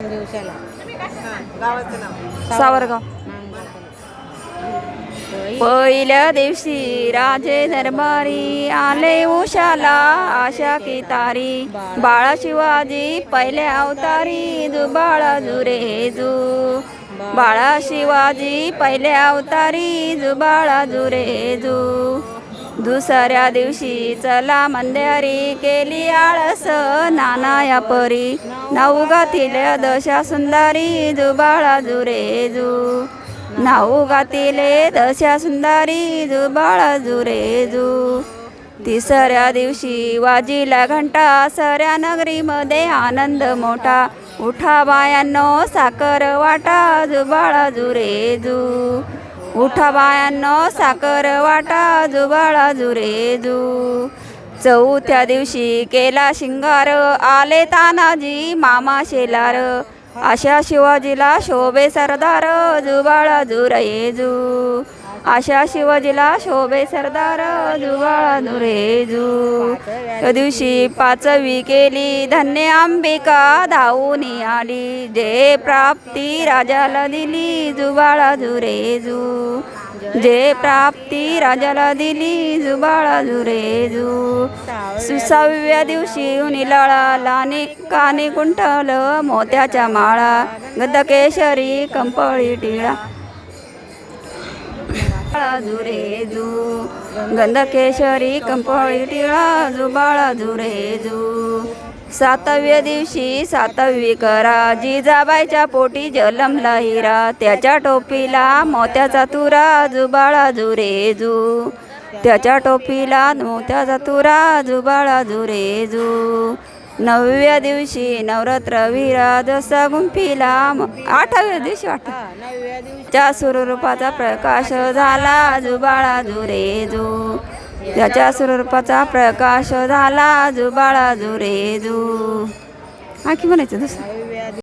दिवसाला. गावाचं नाव? सावरगाव. पहिल्या दिवशी राजे दरबारी आले उशाला आशा की तारी. बाळा शिवाजी पहिल्या अवतारी जु बाळा जुरे जू बाळा शिवाजी पहिल्या अवतारी जु बाळा जुरे जू दुसऱ्या दिवशी चला मंद्यारी केली आळस नाना या परी. नाऊगातील दशा सुंदरी जुबाळा जुरेजू जुरे दशा सुंदरी जुबाळा जुरेजू जुरे तिसऱ्या दिवशी वाजीला घंटा सऱ्या नगरीमध्ये आनंद मोठा. उठा बायांनो साखर वाटा जुबाळा जुरेजू जुरे उठा बायांनो साखर वाटा जुबाळा जुरेजू चौथ्या दिवशी केला शिंगार आले तानाजी मामा शेलार. आशा शिवाजीला शोभे सरदार जुबाळा जुरेजू आशा शिवजीला शोभे सरदार जुबाळा जुरे जू त्या दिवशी पाचवी केली धन्य अंबिका धावून आली. जे प्राप्ती राजाला दिली जुबाळा जुरे जू जे प्राप्ती राजाला दिली जुबाळा जुरे जू सुसाव्या दिवशी उनिलाळा लाने काने कुंठल मोत्याच्या माळा. गदकेशरी कंपळी टिळा. बाळा जुरे जू गंधकेशरी कंपाळी टिळा जुबाळा जुरे सातव्या दिवशी सातवी करा जिजाबाईच्या पोटी जलमला हिरा त्याच्या टोपीला मोत्याचा तुरा जुबाळा जुरे त्याच्या टोपीला मोत्याचा तुरा जुबाळा जुरे नवव्या दिवशी नवरात्र विरा जसा गुंफीला आठव्या दिवशी वाटत च्या स्वरूपाचा प्रकाश झाला जुबाळा जुरे जू. त्याच्या स्वरूपाचा प्रकाश झाला जुबाळा जुरे जू. आणखी म्हणायचं दुसरं?